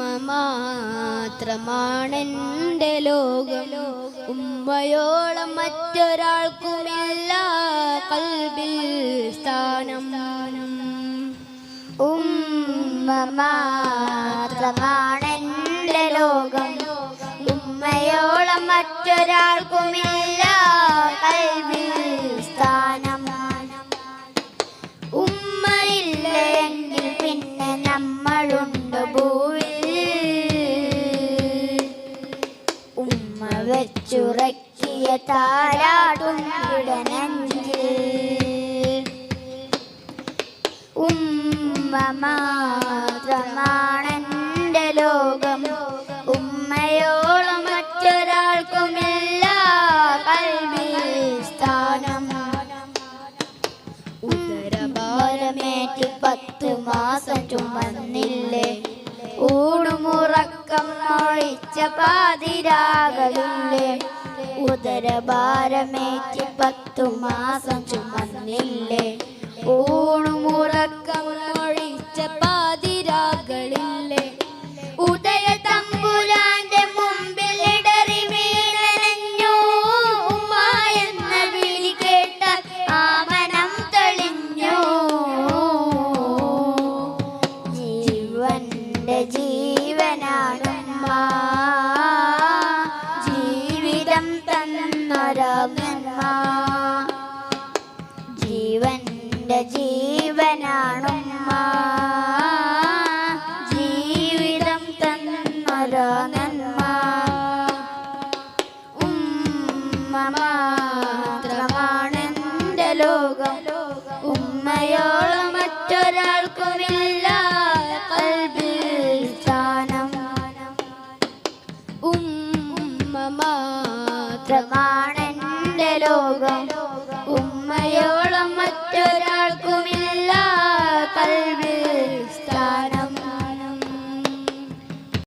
മാത്രമാണെന്റെ ലോകം. ഉമ്മയോളം മറ്റൊരാൾക്കുമില്ല കൽബിൽ സ്ഥാനം. ഉമ്മ മാത്രമാണെന്റെ ലോകം. ഉമ്മയോളം മറ്റൊരാൾക്കുമില്ല കൽവിൽ വെച്ചുറക്കിയ താരാട്ടും ഇടനഞ്ചിൽ ഉമ്മ ലോകം. ഉമ്മയോളം മറ്റൊരാൾക്കുമില്ല കൽവിൽ സ്ഥാനം. ഉദരഭാരമേറ്റ് പത്ത് മാസം ചുമന്നില്ലേ പാതിരാകളില്ലേ ഉദരഭാരമേറ്റി പത്തു മാസം ചുമന്നില്ലേ? ഊണുമുറക്കം ഒഴിച്ച പാതിരാകളില്ലേ ഉദയ തമ്പുരാന്റെ മുമ്പിൽ ഇടറി വീണനഞ്ഞു ഉമ്മ എന്ന വിളി കേട്ട ആമനം തെളിഞ്ഞു. ജീവന്റെ ജീവനാണുമ്മ മാത്രമാണെന്റെ ലോകം. ഉമ്മയോളം മറ്റൊരാൾക്കുമില്ല. സ്ഥാനം. ഉമ്മ മാത്രമാണെന്റെ ലോകം. ഉമ്മയോളം മറ്റൊരാൾക്കുമില്ല.